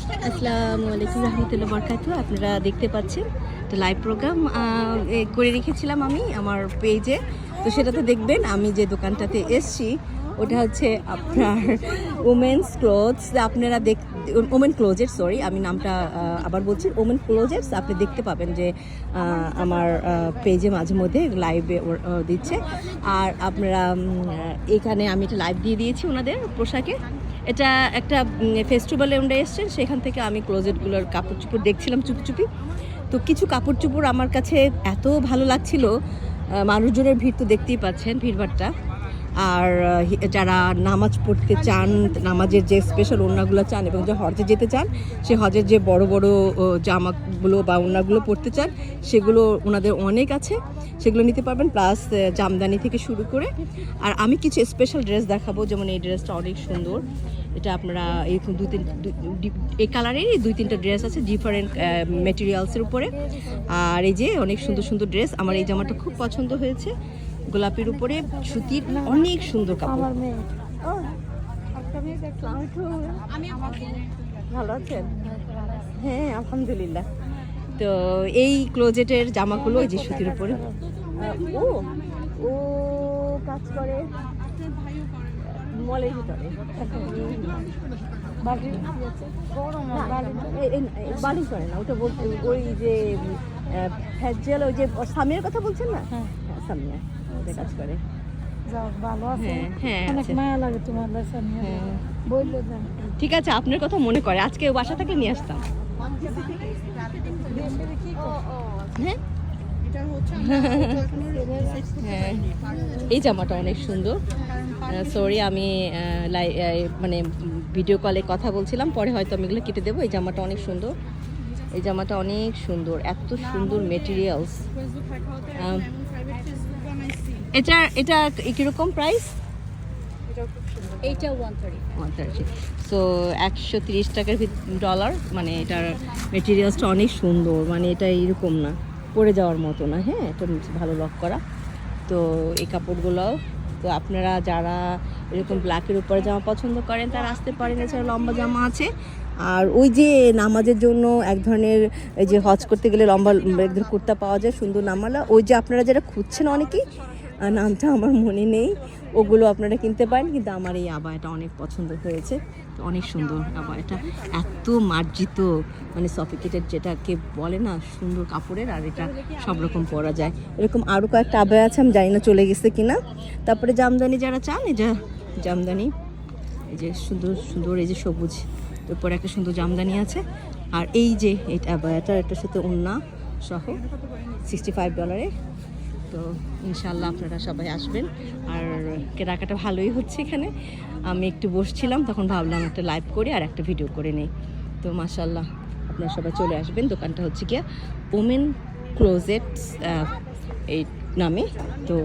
আসসালামু আলাইকুম রহমতুল্লাহ বরকাতু আপনারা দেখতে পাচ্ছেন তো লাইভ প্রোগ্রাম করে রেখেছিলাম আমি আমার পেজে তো সেটাতে দেখবেন আমি যে দোকানটাতে এসছি ওটা হচ্ছে আপনার ওমেন্স ক্লোথস আপনারা দেখ ওমেন ক্লোজের সরি আমি নামটা আবার বলছি ওমেন ক্লোজেস আপনি দেখতে পাবেন যে আমার পেজে মাঝে মধ্যে লাইভে দিচ্ছে। আর আপনারা এখানে আমি একটা লাইভ দিয়ে দিয়েছি ওনাদের পোশাকে। এটা একটা ফেস্টিভ্যালে আমরা এসছেন, সেখান থেকে আমি ক্লোজেটগুলোর কাপড় চোপড় দেখছিলাম চুপি চুপি তো কিছু কাপড় চোপড় আমার কাছে এত ভালো লাগছিল মানুষজনের ভিড় তো দেখতেই পাচ্ছেন, ভিড়ভাড়টা। আর যারা নামাজ পড়তে চান, নামাজের যে স্পেশাল ওড়নাগুলো চান এবং যে হজে যেতে চান, সে হজের যে বড় বড় জামাগুলো বা ওড়নাগুলো পরতে চান, সেগুলো ওনাদের অনেক আছে। সেগুলো নিতে পারবেন প্লাস জামদানি থেকে শুরু করে। আর আমি কিছু স্পেশাল ড্রেস দেখাবো, যেমন এই ড্রেসটা অনেক সুন্দর। এটা আপনারা এরকম দু, তিন এই কালারেরই দুই, তিনটা ড্রেস আছে ডিফারেন্ট মেটেরিয়ালসের উপরে। আর এই যে অনেক সুন্দর সুন্দর ড্রেস আমার এই জামাটা খুব পছন্দ হয়েছে। গোলাপির উপরে সুতির অনেক সুন্দর কাপড়। ভালো আছেন? হ্যাঁ আলহামদুলিল্লাহ। তো এই ক্লোজেটের জামাগুলো এই যে সুতির উপরে। ও ও কাজ করে মলের ভিতরে? বড় করে না ওটা বলতে ওই যে ফ্যাজেল ওই যে স্বামীর কথা বলছেন না? হ্যাঁ। হ্যাঁ সামিয়া। কাজ করে। হ্যাঁ, হ্যাঁ, নিয়ে হ্যাঁ। ঠিক আছে আপনার কথা মনে করে। আজকে বাসা থেকে নিয়ে আসতাম। এই জামাটা অনেক সুন্দর। সরি আমি মানে ভিডিও কলে কথা বলছিলাম পরে হয়তো আমি এগুলো কেটে দেবো। এই জামাটা অনেক সুন্দর। এই জামাটা অনেক সুন্দর। এত সুন্দর মেটেরিয়ালস এটা এটা কীরকম প্রাইস এইটা one thirty one thirty so একশো তিরিশ টাকার ডলার মানে এটার মেটেরিয়ালসটা অনেক সুন্দর মানে এটা এরকম না পরে যাওয়ার মতো না হ্যাঁ? এটা ভালো লক করা। তো এই কাপড়গুলো তো আপনারা যারা এরকম ব্ল্যাকের উপরে জামা পছন্দ করেন তারা আসতে পারেন এছাড়া লম্বা জামা আছে। আর ওই যে নামাজের জন্য এক ধরনের এই যে হজ করতে গেলে লম্বা এক কুর্তা পাওয়া যায় সুন্দর নামালা ওই যে আপনারা যারা খুঁজছেন অনেকেই নামটা আমার মনে নেই। ওগুলো আপনারা কিনতে পারেন, কিন্তু আমার এই আবায়াটা অনেক পছন্দ হয়েছে। অনেক সুন্দর আবায়াটা। এত মার্জিত মানে সফিকেটেড যেটাকে বলে না, সুন্দর কাপড়ের, আর এটা সব রকম পরা যায়। এরকম আরও কয়েকটা আবায়া আছে, আমি জানি না চলে গেছে কিনা। তারপরে জামদানি যারা চান, এই যে জামদানি, এই যে সুন্দর সুন্দর, এই যে সবুজ এরপর একটা সুন্দর জামদানি আছে। আর এই যে এই আবায়াটার একটা সাথে ওন্না সহ সিক্সটি ফাইভ ডলারে তো ইনশাল্লাহ আপনারা সবাই আসবেন। আর কেনাকাটা ভালোই হচ্ছে এখানে। আমি একটু বসছিলাম, তখন ভাবলাম একটা লাইভ করে আর একটা ভিডিও করে নেই। তো মাশাল্লাহ আপনারা সবাই চলে আসবেন। দোকানটা হচ্ছে গিয়া ওমেন ক্লোজেটস এই নামে। তো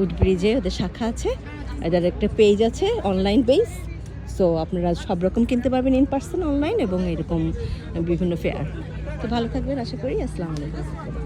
উড ব্রিজে ওদের শাখা আছে। এদের একটা পেজ আছে অনলাইন পেজ সো আপনারা সব রকম কিনতে পারবেন ইন পার্সন অনলাইন এবং এরকম বিভিন্ন ফেয়ার তো ভালো থাকবেন, আশা করি। আসসালামু আলাইকুম।